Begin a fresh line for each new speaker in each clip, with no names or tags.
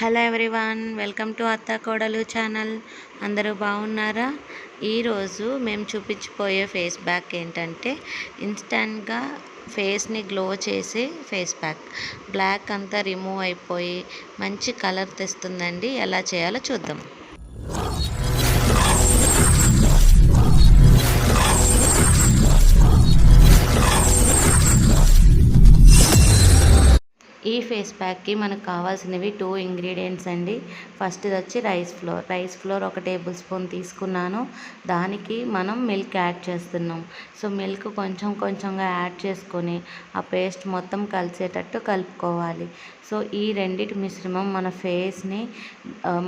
Hello everyone welcome to అత్త కోడలు channel. అందరూ బాగున్నారా? ఈరోజు మేము చూపించిపోయే ఫేస్ ప్యాక్ ఏంటంటే ఇన్స్టంట్గా ఫేస్ని గ్లో చేసే ఫేస్ ప్యాక్. బ్లాక్ అంతా రిమూవ్ అయిపోయి మంచి కలర్ తెస్తుందండి. ఎలా చేయాలో చూద్దాం. ఈ ఫేస్ ప్యాక్కి మనకు కావాల్సినవి టూ ఇంగ్రీడియంట్స్ అండి. ఫస్ట్ వచ్చి రైస్ ఫ్లోర్. రైస్ ఫ్లోర్ ఒక టేబుల్ స్పూన్ తీసుకున్నాను. దానికి మనం మిల్క్ యాడ్ చేస్తున్నాం. సో మిల్క్ కొంచెం కొంచెంగా యాడ్ చేసుకొని ఆ పేస్ట్ మొత్తం కలిసేటట్టు కలుపుకోవాలి. సో ఈ రెండిటి మిశ్రమం మన ఫేస్ని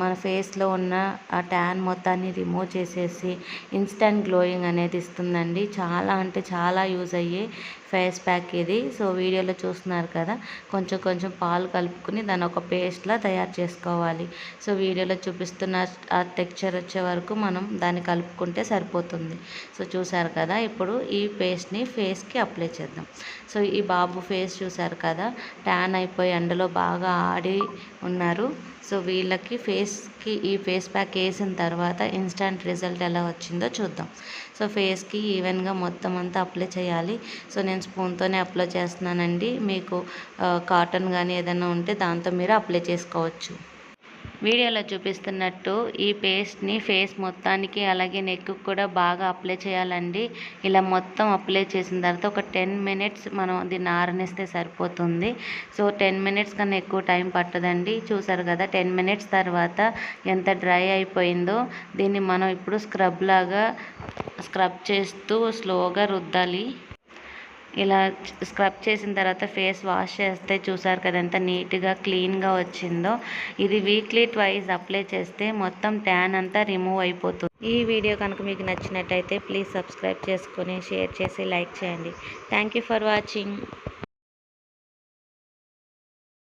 మన ఫేస్లో ఉన్న ఆ ట్యాన్ మొత్తాన్ని రిమూవ్ చేసేసి ఇన్స్టంట్ గ్లోయింగ్ అనేది ఇస్తుందండి. చాలా అంటే చాలా యూజ్ అయ్యే ఫేస్ ప్యాక్ ఇది. సో వీడియోలో చూస్తున్నారు కదా కొంచెం కొంచెం కొంచెం పాలు కలుపుకుని దాన్ని ఒక పేస్ట్లా తయారు చేసుకోవాలి. సో వీడియోలో చూపిస్తున్న ఆ టెక్చర్ వచ్చే వరకు మనం దాన్ని కలుపుకుంటే సరిపోతుంది. సో చూసారు కదా ఇప్పుడు ఈ పేస్ట్ని ఫేస్కి అప్లై చేద్దాం. సో ఈ బాబు ఫేస్ చూసారు కదా ట్యాన్ అయిపోయి ఎండలో బాగా ఆడి ఉన్నారు. సో వీళ్ళకి ఫేస్కి ఈ ఫేస్ ప్యాక్ వేసిన తర్వాత ఇన్స్టంట్ రిజల్ట్ ఎలా వచ్చిందో చూద్దాం. సో ఫేస్కి ఈవెన్గా మొత్తం అంతా అప్లై చేయాలి. సో నేను స్పూన్తోనే అప్లై చేస్తున్నానండి. మీకు కాటన్ కానీ ఏదైనా ఉంటే దాంతో మీరు అప్లై చేసుకోవచ్చు. వీడియోలో చూపిస్తున్నట్టు ఈ పేస్ట్ని ఫేస్ మొత్తానికి అలాగే నెక్కు కూడా బాగా అప్లై చేయాలండి. ఇలా మొత్తం అప్లై చేసిన తర్వాత ఒక టెన్ మినిట్స్ మనం దీన్ని ఆరనిస్తే సరిపోతుంది. సో టెన్ మినిట్స్ కన్నా ఎక్కువ టైం పట్టదండి. చూసారు కదా టెన్ మినిట్స్ తర్వాత ఎంత డ్రై అయిపోయిందో దీన్ని మనం ఇప్పుడు స్క్రబ్ లాగా స్క్రబ్ చేస్తూ స్లోగా రుద్దాలి. ఇలా స్క్రబ్ చేసిన తర్వాత ఫేస్ వాష్ చేస్తే చూసారు కదా ఎంత నీట్గా క్లీన్గా వచ్చిందో. ఇది వీక్లీ ట్వైస్ అప్లై చేస్తే మొత్తం ట్యాన్ అంతా రిమూవ్ అయిపోతుంది. ఈ వీడియో కనుక మీకు నచ్చినట్టయితే ప్లీజ్ సబ్స్క్రైబ్ చేసుకొని షేర్ చేసి లైక్ చేయండి. Thank you for watching.